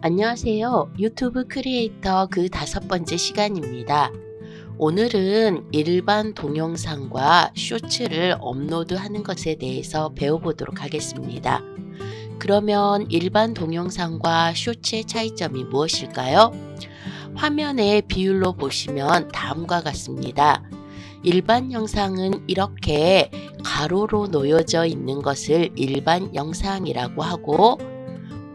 안녕하세요. 유튜브 크리에이터 그 다섯 번째 시간입니다. 오늘은 일반 동영상과 쇼츠를 업로드하는 것에 대해서 배워보도록 하겠습니다. 그러면 일반 동영상과 쇼츠의 차이점이 무엇일까요? 화면의 비율로 보시면 다음과 같습니다. 일반 영상은 이렇게 가로로 놓여져 있는 것을 일반 영상이라고 하고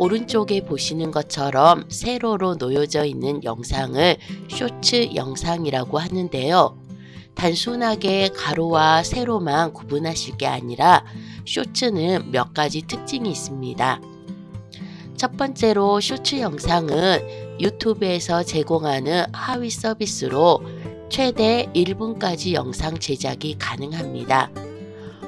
오른쪽에 보시는 것처럼 세로로 놓여져 있는 영상을 쇼츠 영상이라고 하는데요. 단순하게 가로와 세로만 구분하실 게 아니라 쇼츠는 몇 가지 특징이 있습니다. 첫 번째로 쇼츠 영상은 유튜브에서 제공하는 하위 서비스로 최대 1분까지 영상 제작이 가능합니다.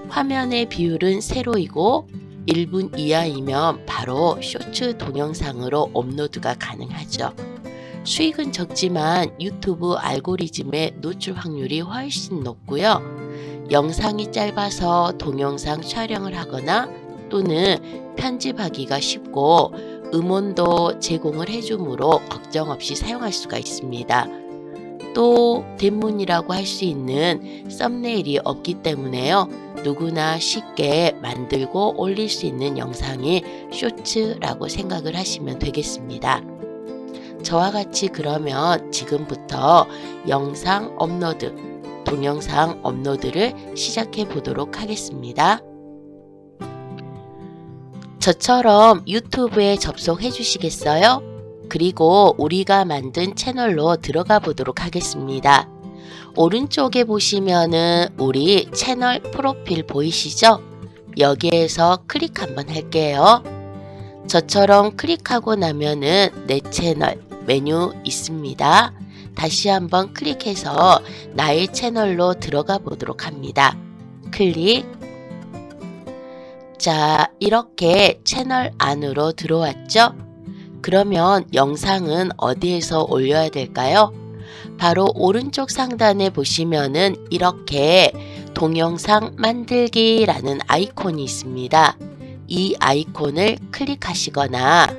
화면의 비율은 세로이고 1분 이하이면 바로 쇼츠 동영상으로 업로드가 가능하죠. 수익은 적지만 유튜브 알고리즘의 노출 확률이 훨씬 높고요. 영상이 짧아서 동영상 촬영을 하거나 또는 편집하기가 쉽고 음원도 제공을 해주므로 걱정 없이 사용할 수가 있습니다. 또 대문이라고 할 수 있는 썸네일이 없기 때문에요. 누구나 쉽게 만들고 올릴 수 있는 영상이 쇼츠라고 생각을 하시면 되겠습니다. 저와 같이 그러면 지금부터 영상 업로드, 동영상 업로드를 시작해 보도록 하겠습니다. 저처럼 유튜브에 접속해 주시겠어요? 그리고 우리가 만든 채널로 들어가 보도록 하겠습니다. 오른쪽에 보시면은 우리 채널 프로필 보이시죠? 여기에서 클릭 한번 할게요. 저처럼 클릭하고 나면은 내 채널 메뉴 있습니다. 다시 한번 클릭해서 나의 채널로 들어가 보도록 합니다. 클릭. 자, 이렇게 채널 안으로 들어왔죠? 그러면 영상은 어디에서 올려야 될까요? 바로 오른쪽 상단에 보시면은 이렇게 동영상 만들기라는 아이콘이 있습니다. 이 아이콘을 클릭하시거나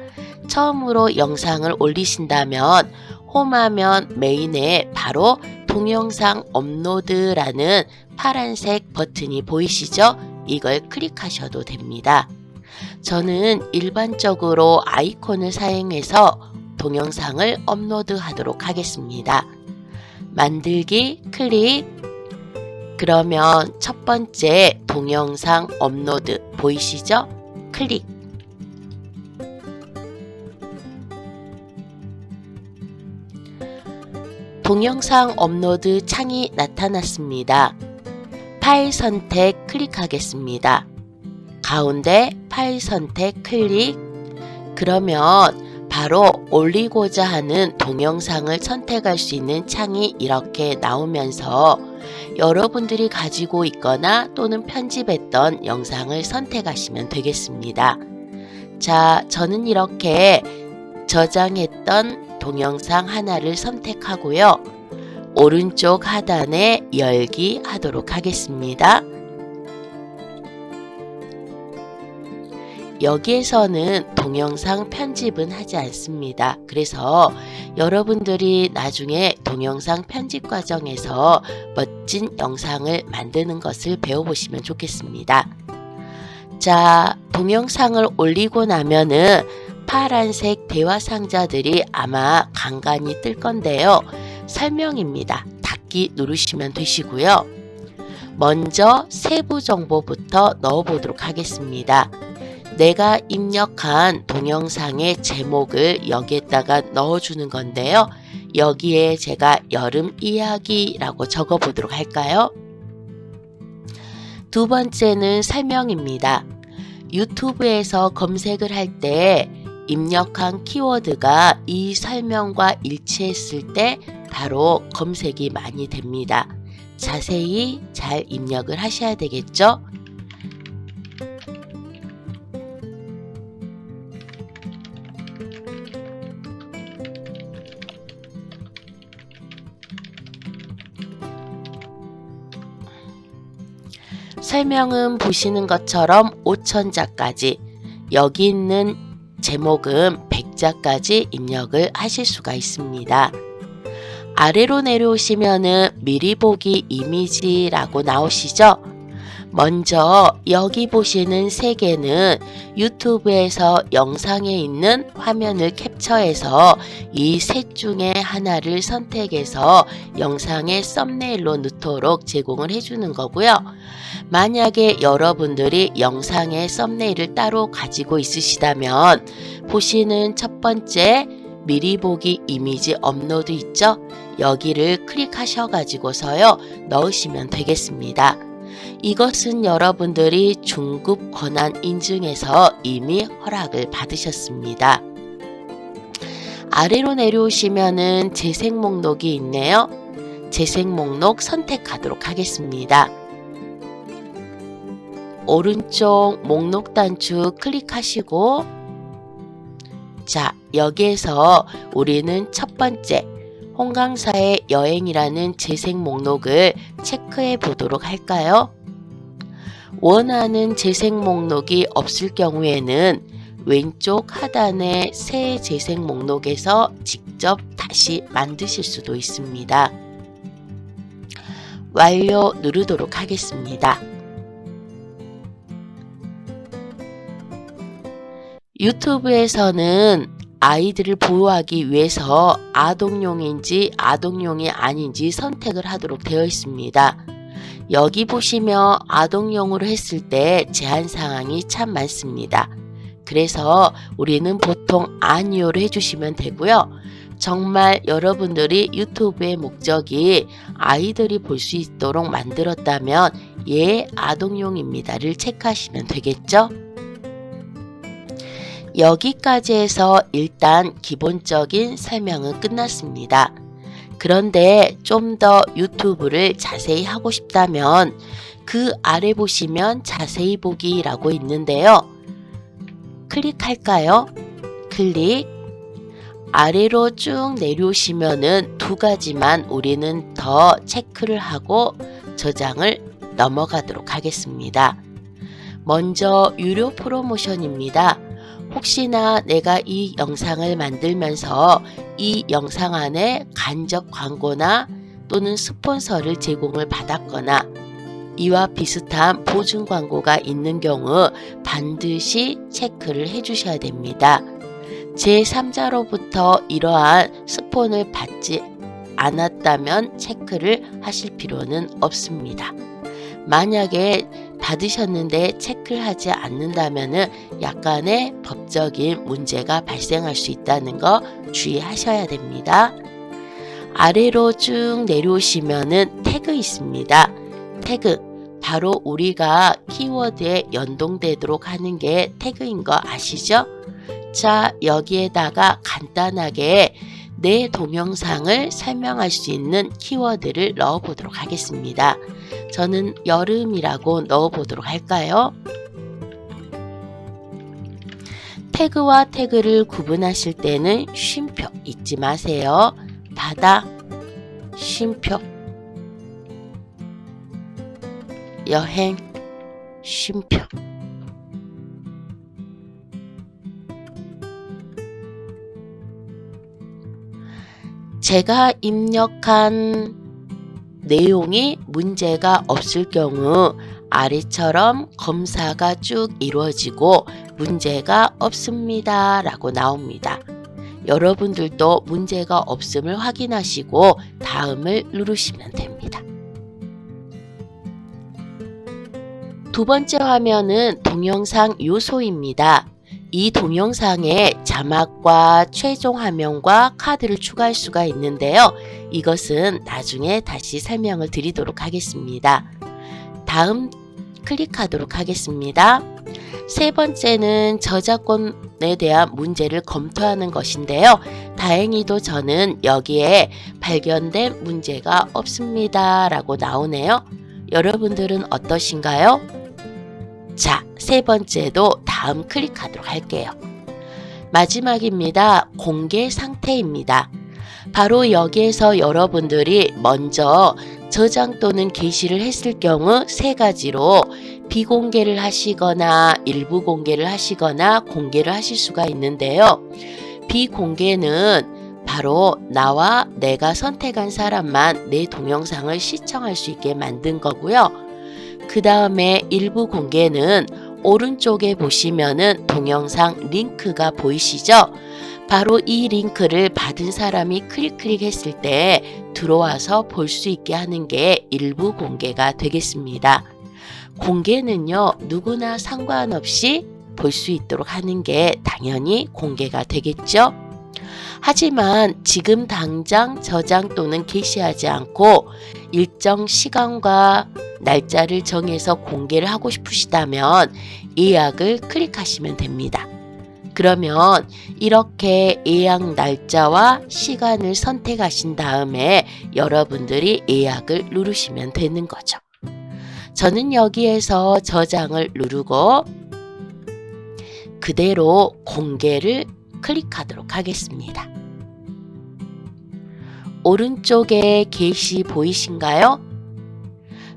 처음으로 영상을 올리신다면 홈화면 메인에 바로 동영상 업로드라는 파란색 버튼이 보이시죠? 이걸 클릭하셔도 됩니다. 저는 일반적으로 아이콘을 사용해서 동영상을 업로드 하도록 하겠습니다. 만들기 클릭 그러면 첫 번째 동영상 업로드 보이시죠? 클릭 동영상 업로드 창이 나타났습니다. 파일 선택 클릭하겠습니다. 가운데 파일 선택 클릭 그러면 바로 올리고자 하는 동영상을 선택할 수 있는 창이 이렇게 나오면서 여러분들이 가지고 있거나 또는 편집했던 영상을 선택하시면 되겠습니다. 자, 저는 이렇게 저장했던 동영상 하나를 선택하고요. 오른쪽 하단에 열기 하도록 하겠습니다. 여기에서는 동영상 편집은 하지 않습니다. 그래서 여러분들이 나중에 동영상 편집 과정에서 멋진 영상을 만드는 것을 배워보시면 좋겠습니다. 자, 동영상을 올리고 나면은 파란색 대화 상자들이 아마 간간히 뜰 건데요. 설명입니다. 닫기 누르시면 되시고요. 먼저 세부 정보부터 넣어 보도록 하겠습니다. 내가 입력한 동영상의 제목을 여기에다가 넣어주는 건데요. 여기에 제가 여름 이야기라고 적어 보도록 할까요? 두 번째는 설명입니다. 유튜브에서 검색을 할 때 입력한 키워드가 이 설명과 일치했을 때 바로 검색이 많이 됩니다. 자세히 잘 입력을 하셔야 되겠죠? 설명은 보시는 것처럼 5천자까지 여기 있는 제목은 글자까지 입력을 하실 수가 있습니다. 아래로 내려오시면은 미리 보기 이미지라고 나오시죠? 먼저 여기 보시는 세 개는 유튜브에서 영상에 있는 화면을 캡처해서 이 셋 중에 하나를 선택해서 영상의 썸네일로 넣도록 제공을 해주는 거고요. 만약에 여러분들이 영상의 썸네일을 따로 가지고 있으시다면 보시는 첫 번째 미리 보기 이미지 업로드 있죠? 여기를 클릭하셔가지고서요 넣으시면 되겠습니다. 이것은 여러분들이 중급 권한 인증에서 이미 허락을 받으셨습니다. 아래로 내려오시면은 재생 목록이 있네요. 재생 목록 선택하도록 하겠습니다. 오른쪽 목록 단추 클릭하시고 자 여기에서 우리는 첫 번째 홍강사의 여행이라는 재생 목록을 체크해 보도록 할까요? 원하는 재생 목록이 없을 경우에는 왼쪽 하단의 새 재생 목록에서 직접 다시 만드실 수도 있습니다. 완료 누르도록 하겠습니다. 유튜브에서는 아이들을 보호하기 위해서 아동용인지 아동용이 아닌지 선택을 하도록 되어 있습니다. 여기 보시면 아동용으로 했을 때 제한 사항이 참 많습니다. 그래서 우리는 보통 아니오로 해주시면 되고요. 정말 여러분들이 유튜브의 목적이 아이들이 볼 수 있도록 만들었다면 예 아동용입니다를 체크하시면 되겠죠. 여기까지 해서 일단 기본적인 설명은 끝났습니다. 그런데 좀 더 유튜브를 자세히 하고 싶다면 그 아래 보시면 자세히 보기라고 있는데요. 클릭할까요? 클릭. 아래로 쭉 내려오시면은 두 가지만 우리는 더 체크를 하고 저장을 넘어가도록 하겠습니다. 먼저 유료 프로모션입니다. 혹시나 내가 이 영상을 만들면서 이 영상 안에 간접 광고나 또는 스폰서를 제공을 받았거나 이와 비슷한 보증 광고가 있는 경우 반드시 체크를 해 주셔야 됩니다. 제3자로부터 이러한 스폰을 받지 않았다면 체크를 하실 필요는 없습니다. 만약에 받으셨는데 체크를 하지 않는다면 약간의 법적인 문제가 발생할 수 있다는 거 주의하셔야 됩니다. 아래로 쭉 내려오시면은 태그 있습니다. 태그 바로 우리가 키워드에 연동되도록 하는 게 태그인 거 아시죠? 자, 여기에다가 간단하게 내 동영상을 설명할 수 있는 키워드를 넣어 보도록 하겠습니다. 저는 여름이라고 넣어 보도록 할까요? 태그와 태그를 구분하실 때는 쉼표 잊지 마세요. 바다, 쉼표, 여행, 쉼표. 제가 입력한 내용이 문제가 없을 경우 아래처럼 검사가 쭉 이루어지고 문제가 없습니다 라고 나옵니다. 여러분들도 문제가 없음을 확인하시고 다음을 누르시면 됩니다. 두 번째 화면은 동영상 요소입니다. 이 동영상에 자막과 최종 화면과 카드를 추가할 수가 있는데요. 이것은 나중에 다시 설명을 드리도록 하겠습니다. 다음 클릭하도록 하겠습니다. 세 번째는 저작권에 대한 문제를 검토하는 것인데요. 다행히도 저는 여기에 발견된 문제가 없습니다. 라고 나오네요. 여러분들은 어떠신가요? 자, 세 번째도 다음 클릭하도록 할게요. 마지막입니다. 공개 상태입니다. 바로 여기에서 여러분들이 먼저 저장 또는 게시를 했을 경우 세 가지로 비공개를 하시거나 일부 공개를 하시거나 공개를 하실 수가 있는데요. 비공개는 바로 나와 내가 선택한 사람만 내 동영상을 시청할 수 있게 만든 거고요. 그 다음에 일부 공개는 오른쪽에 보시면은 동영상 링크가 보이시죠? 바로 이 링크를 받은 사람이 클릭 클릭 했을 때 들어와서 볼 수 있게 하는 게 일부 공개가 되겠습니다. 공개는요, 누구나 상관없이 볼 수 있도록 하는 게 당연히 공개가 되겠죠? 하지만 지금 당장 저장 또는 게시하지 않고 일정 시간과 날짜를 정해서 공개를 하고 싶으시다면 예약을 클릭하시면 됩니다. 그러면 이렇게 예약 날짜와 시간을 선택하신 다음에 여러분들이 예약을 누르시면 되는 거죠. 저는 여기에서 저장을 누르고 그대로 공개를 클릭하도록 하겠습니다. 오른쪽에 게시 보이신가요?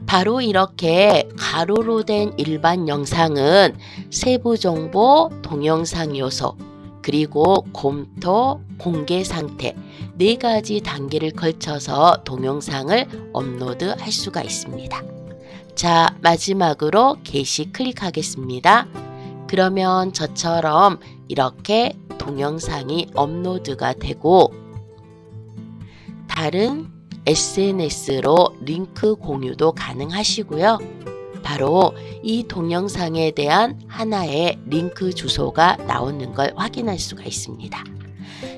바로 이렇게 가로로 된 일반 영상은 세부 정보, 동영상 요소, 그리고 검토, 공개 상태 네 가지 단계를 걸쳐서 동영상을 업로드 할 수가 있습니다. 자, 마지막으로 게시 클릭하겠습니다. 그러면 저처럼 이렇게 동영상이 업로드가 되고 다른 SNS로 링크 공유도 가능하시고요. 바로 이 동영상에 대한 하나의 링크 주소가 나오는 걸 확인할 수가 있습니다.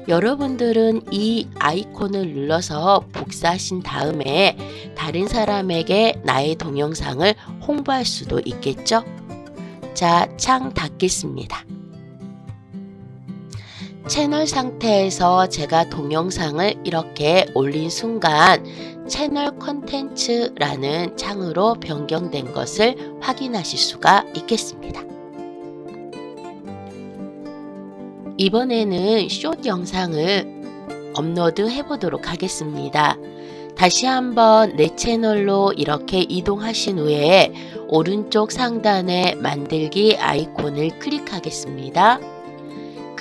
여러분들은 이 아이콘을 눌러서 복사하신 다음에 다른 사람에게 나의 동영상을 홍보할 수도 있겠죠? 자, 창 닫겠습니다. 채널 상태에서 제가 동영상을 이렇게 올린 순간 채널 컨텐츠라는 창으로 변경된 것을 확인하실 수가 있겠습니다. 이번에는 숏 영상을 업로드 해보도록 하겠습니다. 다시 한번 내 채널로 이렇게 이동하신 후에 오른쪽 상단에 만들기 아이콘을 클릭하겠습니다.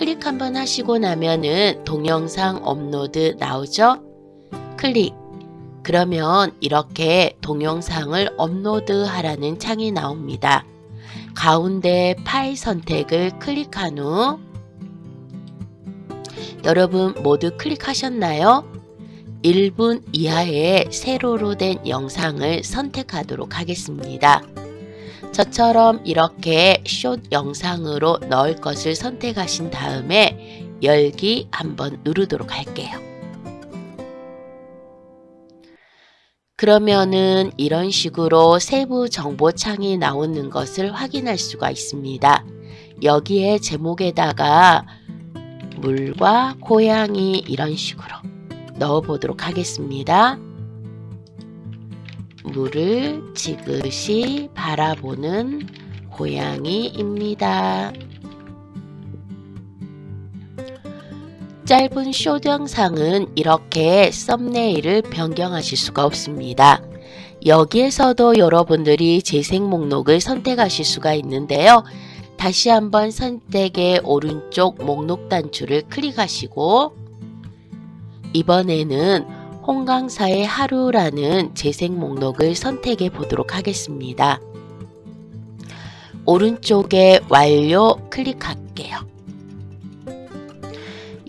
클릭 한번 하시고 나면은 동영상 업로드 나오죠? 클릭. 그러면 이렇게 동영상을 업로드 하라는 창이 나옵니다. 가운데 파일 선택을 클릭한 후 여러분 모두 클릭하셨나요? 1분 이하의 세로로 된 영상을 선택하도록 하겠습니다. 저처럼 이렇게 숏 영상으로 넣을 것을 선택하신 다음에 열기 한번 누르도록 할게요. 그러면은 이런 식으로 세부 정보 창이 나오는 것을 확인할 수가 있습니다. 여기에 제목에다가 물과 고양이 이런 식으로 넣어 보도록 하겠습니다. 물을 지그시 바라보는 고양이입니다. 짧은 숏 영상은 이렇게 썸네일을 변경하실 수가 없습니다. 여기에서도 여러분들이 재생 목록을 선택하실 수가 있는데요. 다시 한번 선택의 오른쪽 목록 단추를 클릭하시고 이번에는 홍강사의 하루라는 재생 목록을 선택해 보도록 하겠습니다. 오른쪽에 완료 클릭할게요.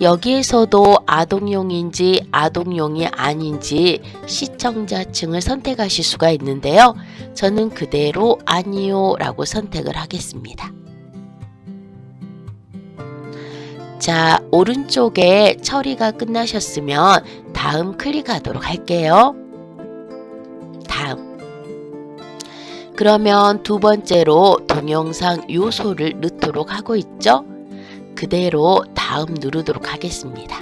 여기에서도 아동용인지 아동용이 아닌지 시청자층을 선택하실 수가 있는데요. 저는 그대로 아니요 라고 선택을 하겠습니다. 자, 오른쪽에 처리가 끝나셨으면 다음 클릭하도록 할게요. 다음. 그러면 두 번째로 동영상 요소를 넣도록 하고 있죠? 그대로 다음 누르도록 하겠습니다.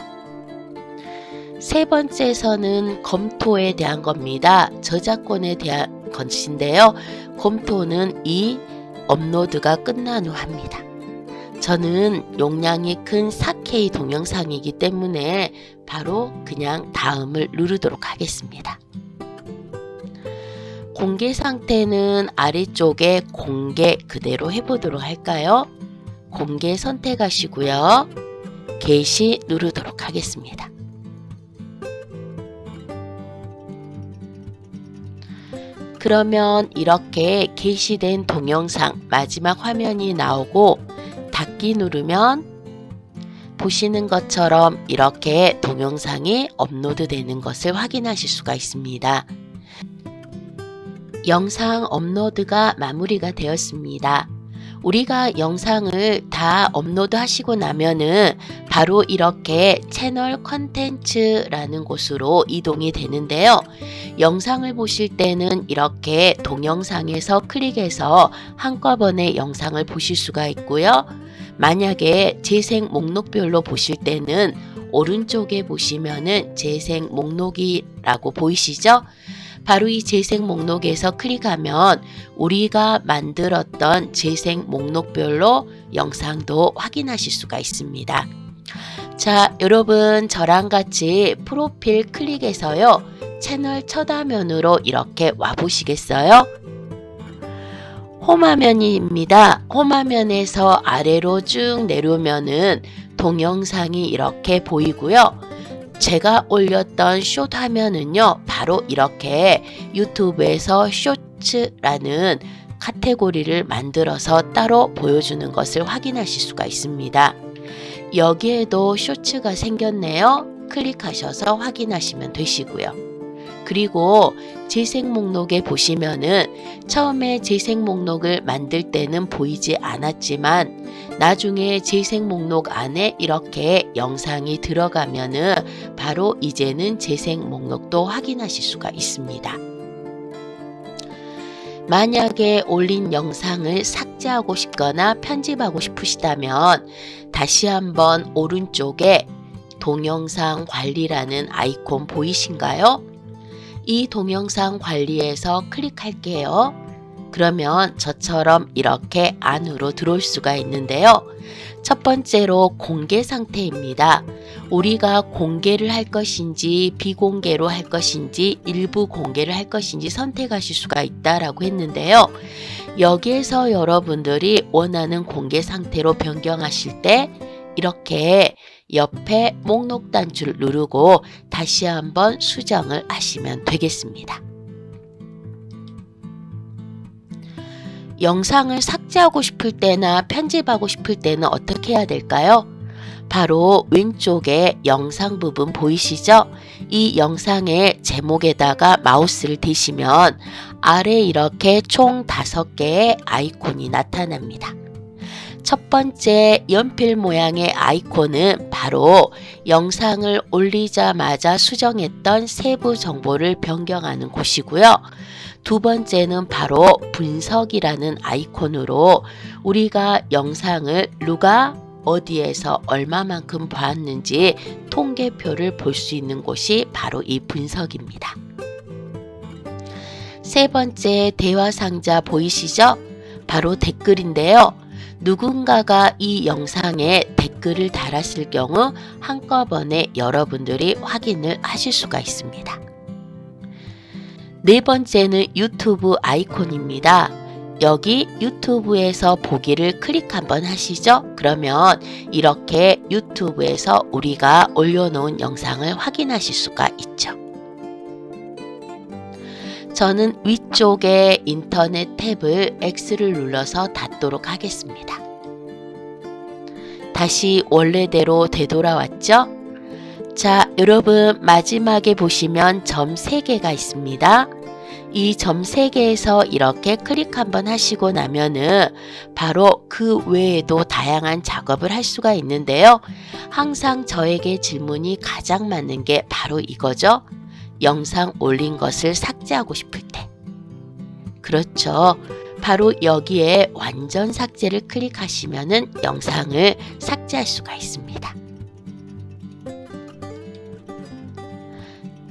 세 번째에서는 검토에 대한 겁니다. 저작권에 대한 것인데요. 검토는 이 업로드가 끝난 후 합니다. 저는 용량이 큰 4K 동영상이기 때문에 바로 그냥 다음을 누르도록 하겠습니다. 공개 상태는 아래쪽에 공개 그대로 해보도록 할까요? 공개 선택하시고요. 게시 누르도록 하겠습니다. 그러면 이렇게 게시된 동영상 마지막 화면이 나오고 닫기 누르면 보시는 것처럼 이렇게 동영상이 업로드 되는 것을 확인하실 수가 있습니다. 영상 업로드가 마무리가 되었습니다. 우리가 영상을 다 업로드 하시고 나면은 바로 이렇게 채널 컨텐츠라는 곳으로 이동이 되는데요. 영상을 보실 때는 이렇게 동영상에서 클릭해서 한꺼번에 영상을 보실 수가 있고요. 만약에 재생 목록별로 보실 때는 오른쪽에 보시면은 재생 목록이라고 보이시죠? 바로 이 재생 목록에서 클릭하면 우리가 만들었던 재생 목록별로 영상도 확인하실 수가 있습니다. 자, 여러분 저랑 같이 프로필 클릭해서요. 채널 첫 화면으로 이렇게 와 보시겠어요? 홈화면입니다. 홈화면에서 아래로 쭉 내려오면은 동영상이 이렇게 보이고요. 제가 올렸던 숏 화면은요, 바로 이렇게 유튜브에서 쇼츠라는 카테고리를 만들어서 따로 보여주는 것을 확인하실 수가 있습니다. 여기에도 쇼츠가 생겼네요. 클릭하셔서 확인하시면 되시고요. 그리고 재생 목록에 보시면은 처음에 재생 목록을 만들 때는 보이지 않았지만 나중에 재생 목록 안에 이렇게 영상이 들어가면은 바로 이제는 재생 목록도 확인하실 수가 있습니다. 만약에 올린 영상을 삭제하고 싶거나 편집하고 싶으시다면 다시 한번 오른쪽에 동영상 관리라는 아이콘 보이신가요? 이 동영상 관리에서 클릭할게요. 그러면 저처럼 이렇게 안으로 들어올 수가 있는데요. 첫 번째로 공개 상태입니다. 우리가 공개를 할 것인지 비공개로 할 것인지 일부 공개를 할 것인지 선택하실 수가 있다라고 했는데요. 여기에서 여러분들이 원하는 공개 상태로 변경하실 때 이렇게 옆에 목록 단추를 누르고 다시 한번 수정을 하시면 되겠습니다. 영상을 삭제하고 싶을 때나 편집하고 싶을 때는 어떻게 해야 될까요? 바로 왼쪽에 영상 부분 보이시죠? 이 영상의 제목에다가 마우스를 대시면 아래 이렇게 총 5개의 아이콘이 나타납니다. 첫 번째 연필 모양의 아이콘은 바로 영상을 올리자마자 수정했던 세부 정보를 변경하는 곳이고요. 두 번째는 바로 분석이라는 아이콘으로 우리가 영상을 누가 어디에서 얼마만큼 봤는지 통계표를 볼 수 있는 곳이 바로 이 분석입니다. 세 번째 대화 상자 보이시죠? 바로 댓글인데요. 누군가가 이 영상에 댓글을 달았을 경우 한꺼번에 여러분들이 확인을 하실 수가 있습니다. 네 번째는 유튜브 아이콘입니다. 여기 유튜브에서 보기를 클릭 한번 하시죠. 그러면 이렇게 유튜브에서 우리가 올려놓은 영상을 확인하실 수가 있죠. 저는 위쪽에 인터넷 탭을 X를 눌러서 닫도록 하겠습니다. 다시 원래대로 되돌아왔죠? 자, 여러분 마지막에 보시면 점 3개가 있습니다. 이 점 3개에서 이렇게 클릭 한번 하시고 나면은 바로 그 외에도 다양한 작업을 할 수가 있는데요. 항상 저에게 질문이 가장 맞는 게 바로 이거죠. 영상 올린 것을 삭제하고 싶을 때. 그렇죠. 바로 여기에 완전 삭제를 클릭하시면은 영상을 삭제할 수가 있습니다.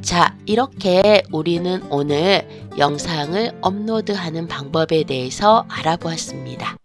자, 이렇게 우리는 오늘 영상을 업로드하는 방법에 대해서 알아보았습니다.